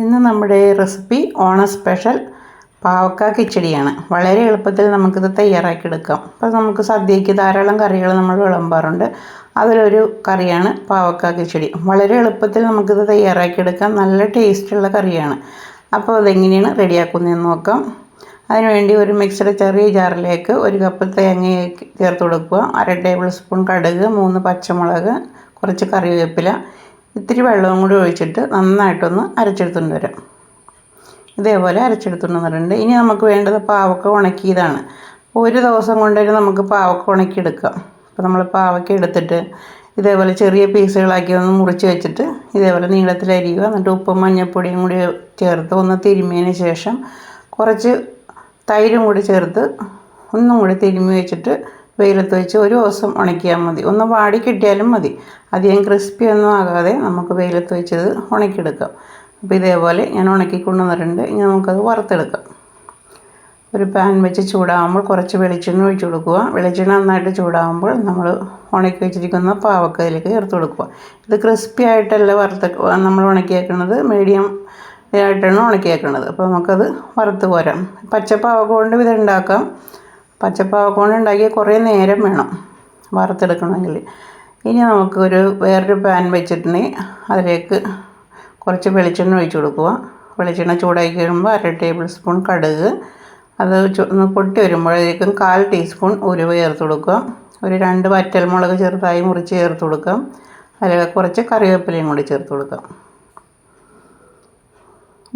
ഇന്ന് നമ്മുടെ റെസിപ്പി ഓണ സ്പെഷ്യൽ പാവക്ക കിച്ചടിയാണ്. വളരെ എളുപ്പത്തിൽ നമുക്കിത് തയ്യാറാക്കിയെടുക്കാം. അപ്പോൾ നമുക്ക് സദ്യയ്ക്ക് ധാരാളം കറികൾ നമ്മൾ വിളമ്പാറുണ്ട്. അതിലൊരു കറിയാണ് പാവക്ക കിച്ചടി. വളരെ എളുപ്പത്തിൽ നമുക്കിത് തയ്യാറാക്കിയെടുക്കാം. നല്ല ടേസ്റ്റുള്ള കറിയാണ്. അപ്പോൾ അതെങ്ങനെയാണ് റെഡിയാക്കുന്നതെന്ന് നോക്കാം. അതിനുവേണ്ടി ഒരു മിക്സിയുടെ ചെറിയ ജാറിലേക്ക് ഒരു കപ്പ് തേങ്ങ ചേർത്ത് കൊടുക്കുക. അര ടേബിൾ സ്പൂൺ കടുക് മൂന്ന് പച്ചമുളക് കുറച്ച് കറിവേപ്പില ഇത്തിരി വെള്ളവും കൂടി ഒഴിച്ചിട്ട് നന്നായിട്ടൊന്ന് അരച്ചെടുത്തുകൊണ്ട് വരാം. ഇതേപോലെ അരച്ചെടുത്തുകൊണ്ട് വന്നിട്ടുണ്ട്. ഇനി നമുക്ക് വേണ്ടത് പാവക്ക ഉണക്കിയതാണ്. ഒരു ദിവസം കൊണ്ടുവരും നമുക്ക് പാവക്ക ഉണക്കിയെടുക്കാം. അപ്പോൾ നമ്മൾ പാവക്ക എടുത്തിട്ട് ഇതേപോലെ ചെറിയ പീസുകളാക്കി ഒന്ന് മുറിച്ച് വെച്ചിട്ട് ഇതേപോലെ നീളത്തിൽ അരിയുക. എന്നിട്ട് ഉപ്പും മഞ്ഞൾപ്പൊടിയും കൂടി ചേർത്ത് ഒന്ന് തിരുമ്മിയതിന് ശേഷം കുറച്ച് തൈരും കൂടി ചേർത്ത് ഒന്നും കൂടി തിരുമ്മി വെച്ചിട്ട് വെയിലത്ത് വെച്ച് ഒരു ദിവസം ഉണക്കിയാൽ മതി. ഒന്ന് വാടി കിട്ടിയാലും മതി. അധികം ക്രിസ്പി ഒന്നും ആകാതെ നമുക്ക് വെയിലത്ത് വെച്ചത് ഉണക്കിയെടുക്കാം. അപ്പോൾ ഇതേപോലെ ഞാൻ ഉണക്കി കൊണ്ടുവന്നിട്ടുണ്ട്. ഇനി നമുക്കത് വറുത്തെടുക്കാം. ഒരു പാൻ വെച്ച് ചൂടാകുമ്പോൾ കുറച്ച് വെളിച്ചെണ്ണ ഒഴിച്ച് കൊടുക്കുക. വെളിച്ചെണ്ണ നന്നായിട്ട് ചൂടാകുമ്പോൾ നമ്മൾ ഉണക്കി വെച്ചിരിക്കുന്ന പാവക്കതിലേക്ക് ചേർത്ത് കൊടുക്കുക. ഇത് ക്രിസ്പി ആയിട്ടല്ല വറുത്ത് നമ്മൾ ഉണക്കിയേക്കുന്നത് മീഡിയം ആയിട്ടാണ് ഉണക്കിയേക്കുന്നത് അപ്പോൾ നമുക്കത് വറുത്ത് പോരാം പച്ചപ്പാവക്ക കൊണ്ട് ഇത് ഉണ്ടാക്കാം. പച്ചപ്പാവക്ക ഉണ്ടാക്കി കുറേ നേരം വേണം വറുത്തെടുക്കണമെങ്കിൽ. ഇനി നമുക്കൊരു വേറൊരു പാൻ വെച്ചിട്ടുണ്ടെങ്കിൽ അതിലേക്ക് കുറച്ച് വെളിച്ചെണ്ണ ഒഴിച്ച് കൊടുക്കുക. വെളിച്ചെണ്ണ ചൂടാക്കി കഴിയുമ്പോൾ അര ടേബിൾ സ്പൂൺ കടുക്. അത് ഒന്ന് പൊട്ടി വരുമ്പോഴേക്കും കാൽ ടീസ്പൂൺ ഉരുവ ചേർത്ത് കൊടുക്കുക. ഒരു രണ്ട് വറ്റൽമുളക് ചെറുതായി മുറിച്ച് ചേർത്ത് കൊടുക്കാം അതിൽ കുറച്ച് കറിവേപ്പിലയും കൂടി ചേർത്ത് കൊടുക്കാം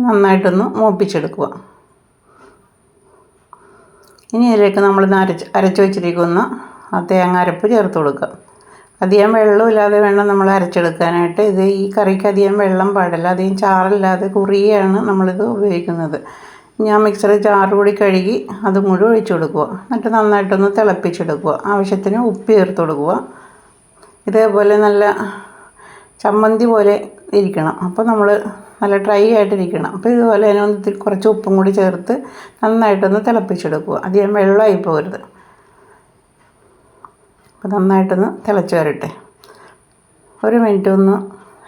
നന്നായിട്ടൊന്ന് മൂപ്പിച്ചെടുക്കുക. ഇനി ഇതിലേക്ക് നമ്മൾ അരച്ച് അരച്ച് വെച്ചിരിക്കുന്ന ആ തേങ്ങ അരപ്പ് ചേർത്ത് കൊടുക്കുക. അധികം വെള്ളമില്ലാതെ വേണം നമ്മൾ അരച്ചെടുക്കാനായിട്ട്. ഇത് ഈ കറിക്ക് അധികം വെള്ളം പാടില്ല. അധികം ചാറില്ലാതെ കുറിയാണ് നമ്മളിത് ഉപയോഗിക്കുന്നത്. ഞാൻ മിക്സർ ചാറ് കൂടി കഴുകി അത് കൂടി ഒഴിച്ചു കൊടുക്കുക. എന്നിട്ട് നന്നായിട്ടൊന്ന് തിളപ്പിച്ചെടുക്കുക. ആവശ്യത്തിന് ഉപ്പ് ചേർത്ത് കൊടുക്കുക. ഇതേപോലെ നല്ല ചമ്മന്തി പോലെ ഇരിക്കണം. അപ്പോൾ നമ്മൾ നല്ല ഡ്രൈ ആയിട്ടിരിക്കണം അപ്പോൾ ഇതുപോലെ അതിനൊന്ന് കുറച്ച് ഉപ്പും കൂടി ചേർത്ത് നന്നായിട്ടൊന്ന് തിളപ്പിച്ചെടുക്കുക. അധികം വെള്ളമായി പോകരുത് അപ്പോൾ നന്നായിട്ടൊന്ന് തിളച്ച് വരട്ടെ. ഒരു മിനിറ്റ് ഒന്ന്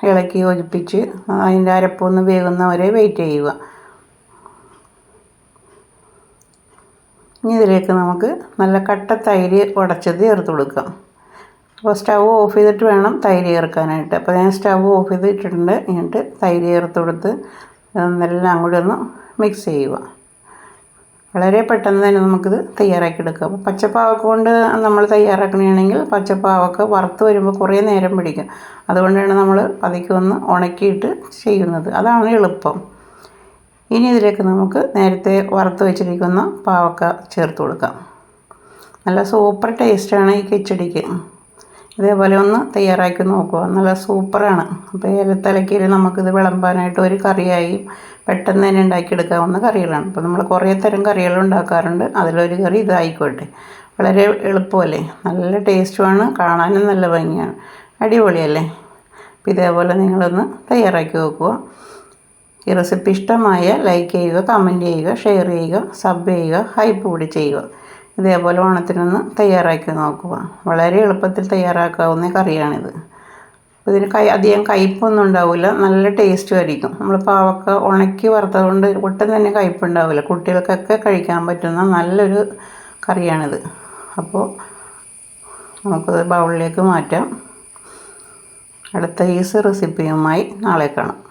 ഇളക്കി യോജിപ്പിച്ച് അതിന്റെ അരപ്പൊന്ന് വേകുന്നവരെ വെയിറ്റ് ചെയ്യുക. ഇനി ഇതിലേക്ക് നമുക്ക് നല്ല കട്ട തൈര് ഉടച്ചത് ചേർത്ത് കൊടുക്കാം. അപ്പോൾ സ്റ്റൗ ഓഫ് ചെയ്തിട്ട് വേണം തൈര് ചേർക്കാനായിട്ട്. അപ്പോൾ ഞാൻ സ്റ്റവ് ഓഫ് ചെയ്തിട്ടുണ്ട് എന്നിട്ട് തൈര് ചേർത്ത് കൊടുത്ത് എല്ലാം അങ്ങോട്ട് ഒന്ന് മിക്സ് ചെയ്യുക. വളരെ പെട്ടെന്ന് തന്നെ നമുക്കിത് തയ്യാറാക്കി എടുക്കാം. അപ്പോൾ പച്ചപ്പാവക്ക കൊണ്ട് നമ്മൾ തയ്യാറാക്കണമെങ്കിൽ പച്ചപ്പാവക്ക വറുത്ത് വരുമ്പോൾ കുറേ നേരം പിടിക്കും. അതുകൊണ്ടാണ് നമ്മൾ പതുക്കെ ഒന്ന് ഉണക്കിയിട്ട് ചെയ്യുന്നത്. അതാണ് എളുപ്പം. ഇനി ഇതിലേക്ക് നമുക്ക് നേരത്തെ വറുത്ത് വെച്ചിരിക്കുന്ന പാവക്ക ചേർത്ത് കൊടുക്കാം. നല്ല സൂപ്പർ ടേസ്റ്റാണ് ഈ കിച്ചടിക്ക്. ഇതേപോലെ ഒന്ന് തയ്യാറാക്കി നോക്കുക. നല്ല സൂപ്പറാണ്. അപ്പോൾ ഏലത്തലക്കയിൽ നമുക്കിത് വിളമ്പാനായിട്ട് ഒരു കറിയായി പെട്ടെന്ന് തന്നെ ഉണ്ടാക്കിയെടുക്കാവുന്ന കറികളാണ്. അപ്പോൾ നമ്മൾ കുറേ തരം കറികൾ ഉണ്ടാക്കാറുണ്ട്. അതിലൊരു കറി ഇതായിക്കോട്ടെ. വളരെ എളുപ്പമല്ലേ? നല്ല ടേസ്റ്റുമാണ്. കാണാനും നല്ല ഭംഗിയാണ്. അടിപൊളിയല്ലേ? അപ്പോൾ ഇതേപോലെ നിങ്ങളൊന്ന് തയ്യാറാക്കി നോക്കുക. ഈ റെസിപ്പി ഇഷ്ടമായ ലൈക്ക് ചെയ്യുക കമന്റ് ചെയ്യുക ഷെയർ ചെയ്യുക സബ് ചെയ്യുക ഹൈപ്പ് കൂടി ചെയ്യുക. ഇതേപോലെ ഓണത്തിനൊന്ന് തയ്യാറാക്കി നോക്കുക. വളരെ എളുപ്പത്തിൽ തയ്യാറാക്കാവുന്ന കറിയാണിത്. ഇതിന് കൈ അധികം കയ്പൊന്നും ഉണ്ടാവില്ല നല്ല ടേസ്റ്റും ആയിരിക്കും. നമ്മൾ പാവക്ക ഉണക്കി വറുത്തതുകൊണ്ട് ഒട്ടും തന്നെ കയ്പുണ്ടാവില്ല കുട്ടികൾക്കൊക്കെ കഴിക്കാൻ പറ്റുന്ന നല്ലൊരു കറിയാണിത്. അപ്പോൾ നമുക്കത് ബൗളിലേക്ക് മാറ്റാം. അടുത്ത ഈസ് റെസിപ്പിയുമായി നാളെ കാണാം.